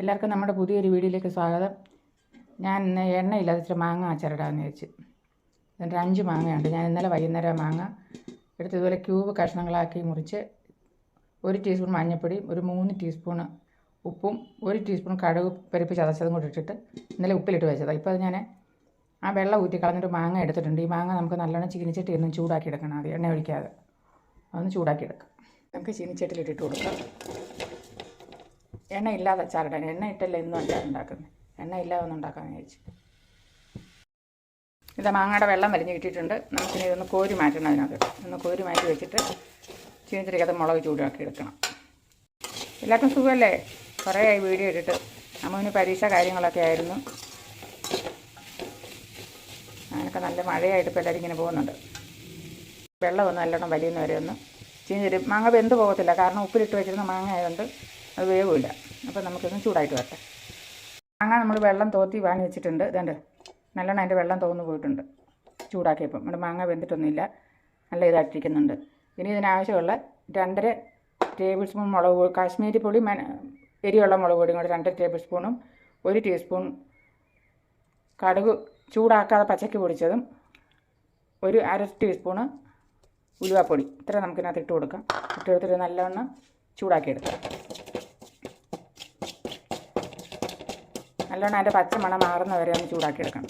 എല്ലാവർക്കും നമ്മുടെ പുതിയൊരു വീഡിയോയിലേക്ക് സ്വാഗതം. ഞാൻ ഇന്ന് എണ്ണയില്ലാതെ ഇച്ചിരി മാങ്ങ അച്ചാറിടാമെന്ന് വെച്ച് എന്നിട്ട് അഞ്ച് മാങ്ങയുണ്ട്. ഞാൻ ഇന്നലെ വൈകുന്നേരം മാങ്ങ എടുത്ത് ഇതുപോലെ ക്യൂബ് കഷ്ണങ്ങളാക്കി മുറിച്ച് ഒരു ടീസ്പൂൺ മഞ്ഞൾപ്പൊടി ഒരു മൂന്ന് ടീസ്പൂൺ ഉപ്പും ഒരു ടീസ്പൂൺ കടുക് പരിപ്പ് ചതച്ചതും കൂടി ഇട്ടിട്ട് ഇന്നലെ ഉപ്പിലിട്ട് വെച്ചതാണ് ഇപ്പോൾ അത് ഞാൻ ആ വെള്ളം ഊറ്റി കളഞ്ഞിട്ട് മാങ്ങ എടുത്തിട്ടുണ്ട്. ഈ മാങ്ങ നമുക്ക് നല്ലോണം ചീനിച്ചട്ടി ഒന്ന് ചൂടാക്കി എടുക്കണം അത് എണ്ണ ഒഴിക്കാതെ. അതൊന്ന് ചൂടാക്കി എടുക്കാം. നമുക്ക് ചീനിച്ചട്ടിലിട്ടിട്ട് കൊടുക്കാം. എണ്ണ ഇല്ലാതെ അച്ചാറിടാൻ എണ്ണ ഇട്ടല്ലേ ഇന്നും അച്ചാർ ഉണ്ടാക്കുന്നത്. എണ്ണ ഇല്ലാതെ ഒന്നും ഉണ്ടാക്കാമെന്ന് വിചാരിച്ചു. ഇത് മാങ്ങയുടെ വെള്ളം വലിഞ്ഞ് കിട്ടിയിട്ടുണ്ട്. നമുക്കിനി ഇതൊന്ന് കോരി മാറ്റണം അതിനകത്ത്. ഒന്ന് കോരി മാറ്റി വെച്ചിട്ട് ചീനത്തിരിക്കകത്ത് മുളക് ചൂടാക്കി എടുക്കണം. എല്ലാവർക്കും സുഖമല്ലേ? കുറേ ആയി വീഡിയോ ഇട്ടിട്ട്. അമ്മുവിന് പരീക്ഷ കാര്യങ്ങളൊക്കെ ആയിരുന്നു. അങ്ങനെയൊക്കെ നല്ല മഴയായിട്ട് ഇപ്പോൾ എല്ലാവരും ഇങ്ങനെ പോകുന്നുണ്ട്. വെള്ളം ഒന്ന് നല്ലോണം വലിയുന്നവരെ ഒന്ന്. ചീഞ്ഞിരി മാങ്ങ വെന്ത് പോകത്തില്ല. കാരണം ഉപ്പിലിട്ട് വെച്ചിരുന്ന മാങ്ങ ആയതുകൊണ്ട് അത് വേവില്ല. അപ്പോൾ നമുക്കൊന്ന് ചൂടായിട്ട് വരട്ടെ. മാങ്ങ നമ്മൾ വെള്ളം തോത്തി വാങ്ങി വെച്ചിട്ടുണ്ട്. ഇതുണ്ട് നല്ലോണം അതിന്റെ വെള്ളം തോന്നു പോയിട്ടുണ്ട്. ചൂടാക്കിയപ്പം. നമ്മുടെ മാങ്ങ വെന്തിട്ടൊന്നുമില്ല. നല്ല ഇതായിട്ടിരിക്കുന്നുണ്ട്. ഇനി ഇതിനാവശ്യമുള്ള രണ്ടര ടേബിൾ സ്പൂൺ മുളക് പൊടി കാശ്മീരി പൊടി എരിയുള്ള മുളക് പൊടിയും കൂടെ രണ്ടര ടേബിൾ സ്പൂണും ഒരു ടീസ്പൂൺ കടുക് ചൂടാക്കാതെ പച്ചക്ക് പൊടിച്ചതും ഒരു അര ടീസ്പൂണ് ഉലുവാപ്പൊടി. ഇത്ര നമുക്കിനകത്ത് ഇട്ട് കൊടുക്കാം. ഇട്ട് കൊടുത്തിട്ട് നല്ലവണ്ണം ചൂടാക്കിയെടുക്കാം. നല്ലോണം അതിന്റെ പച്ചമണം മാറുന്ന വരെ ഒന്ന് ചൂടാക്കിയെടുക്കണം.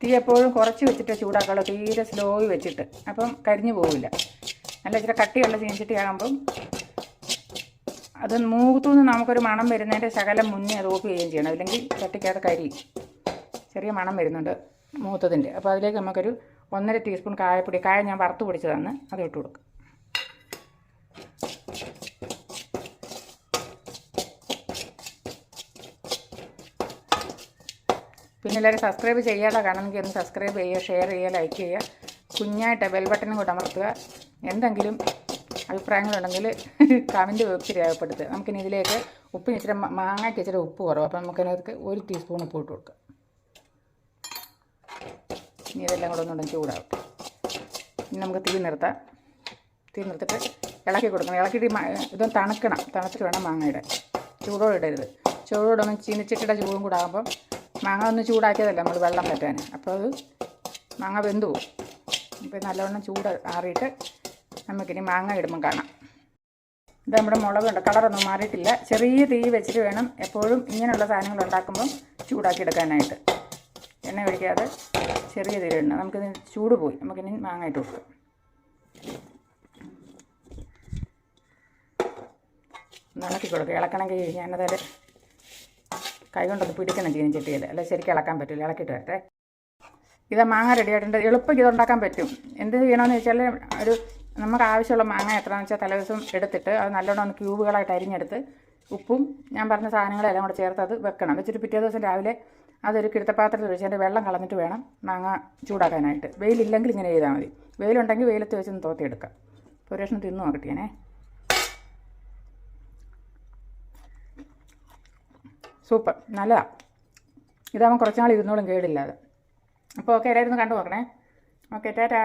തീ എപ്പോഴും കുറച്ച് വെച്ചിട്ട് ചൂടാക്കുള്ളൂ തീരെ സ്ലോയിൽ വെച്ചിട്ട് അപ്പം കരിഞ്ഞു പോവില്ല. നല്ല ഇച്ചിരി കട്ടിയുള്ള ചീഞ്ചട്ടിയാകുമ്പം അത് മൂത്തുനിന്ന് നമുക്കൊരു മണം വരുന്നതിന്റെ ശകലം മുന്നേ അത് ഓഫ് ചെയ്യുകയും ചെയ്യണം. അല്ലെങ്കിൽ ചട്ടിക്കകത്ത് കരി ചെറിയ മണം വരുന്നുണ്ട് മൂത്തതിന്റെ. അപ്പോൾ അതിലേക്ക് നമുക്കൊരു ഒന്നര ടീസ്പൂൺ കായപ്പൊടി കായ ഞാൻ വറുത്ത് പൊടിച്ചതാണ് അത് ഇട്ട് കൊടുക്കും. പിന്നെ എല്ലാവരും സബ്സ്ക്രൈബ് ചെയ്യാതെ കാണണമെങ്കിൽ ഒന്ന് സബ്സ്ക്രൈബ് ചെയ്യുക ഷെയർ ചെയ്യുക ലൈക്ക് ചെയ്യുക. കുഞ്ഞായിട്ട് ബെൽ ബട്ടണും കൂടെ അമർത്തുക. എന്തെങ്കിലും അഭിപ്രായങ്ങളുണ്ടെങ്കിൽ കമന്റ് ബോക്സിൽ രേഖപ്പെടുത്തുക. നമുക്കിനി ഇതിലേക്ക് ഉപ്പിന് ഇച്ചിരി മാങ്ങയ്ക്ക് ഇച്ചിരി ഉപ്പ് കുറവ്. അപ്പം നമുക്കതിനകത്ത് ഒരു ടീസ്പൂൺ ഉപ്പ് ഇട്ട് കൊടുക്കാം. ഇനി ഇതെല്ലാം കൂടെ ഒന്നുകൂടെ ചൂടാവും ഇനി നമുക്ക് തീ നിർത്താം. തീ നിർത്തിട്ട് ഇളക്കി കൊടുക്കണം. ഇളക്കിയിട്ട് ഇതൊന്ന് തണുക്കണം. തണുത്തിട്ട് വേണം മാങ്ങയുടെ ചൂടോടെ ഇടരുത്. ചൂടോടെ ഒന്ന് ചീനിച്ചിട്ടിയുടെ ചൂടും കൂടെ ആകുമ്പം മാങ്ങ ഒന്ന് ചൂടാക്കിയതല്ല നമ്മൾ വെള്ളം പറ്റാൻ അപ്പോൾ അത് മാങ്ങ വെന്തു പോകും ഇപ്പോൾ നല്ലവണ്ണം ചൂട് ആറിയിട്ട് നമുക്കിനി മാങ്ങ ഇടുമ്പം കാണാം. ഇത് നമ്മുടെ മുളകുണ്ട്. കളറൊന്നും മാറിയിട്ടില്ല. ചെറിയ തീ വെച്ചിട്ട് വേണം എപ്പോഴും ഇങ്ങനെയുള്ള സാധനങ്ങൾ ഉണ്ടാക്കുമ്പം ചൂടാക്കി എടുക്കാനായിട്ട്. എണ്ണ ഒഴിക്കാതെ ചെറിയ തീ ഇടണം. നമുക്കിത് ചൂട് പോയി. നമുക്കിനി മാങ്ങ ഇട്ട് കൊടുക്കാം. ഇളക്കി കൊടുക്കുക ഇളക്കണമെങ്കിൽ ഞാനതിൽ കൈ കൊണ്ടൊന്ന് പിടിക്കണം ചീനിച്ചട്ടിയിൽ അല്ല ശരിക്കും ഇളക്കാൻ പറ്റില്ല ഇളക്കിയിട്ട് വരട്ടെ. ഇത് മാങ്ങ റെഡി ആയിട്ടുണ്ട്. എളുപ്പം ഇത് ഉണ്ടാക്കാൻ പറ്റും. എന്ത് ചെയ്യണമെന്ന് വെച്ചാൽ ഒരു നമുക്ക് ആവശ്യമുള്ള മാങ്ങ എത്രയാണെന്ന് വെച്ചാൽ തലേദിവസം എടുത്തിട്ട് അത് നല്ലോണം ഒന്ന് ക്യൂബുകളായിട്ട് അരിഞ്ഞെടുത്ത് ഉപ്പും ഞാൻ പറഞ്ഞ സാധനങ്ങളെല്ലാം കൂടെ ചേർത്ത് അത് വെക്കണം. വെച്ചിട്ട് പിറ്റേ ദിവസം രാവിലെ അതൊരു കിടുത്തപാത്രത്തിൽ വെച്ച് അതിന്റെ വെള്ളം കളഞ്ഞിട്ട് വേണം മാങ്ങ ചൂടാക്കാനായിട്ട്. വെയിലില്ലെങ്കിൽ ഇങ്ങനെ ചെയ്താൽ മതി. വെയിലുണ്ടെങ്കിൽ വെയിലത്ത് വെച്ചൊന്ന് തോത്തിയെടുക്കാം. ഒരു കഷ്ണം തിന്നു നോക്കട്ടെ സൂപ്പർ. നല്ലതാണ് ഇതാകുമ്പോൾ കുറച്ച് നാൾ ഇരുന്നോളും കേടില്ലാതെ. അപ്പോൾ ഓക്കെ എല്ലാവരും കണ്ടു നോക്കണേ. Okay tata.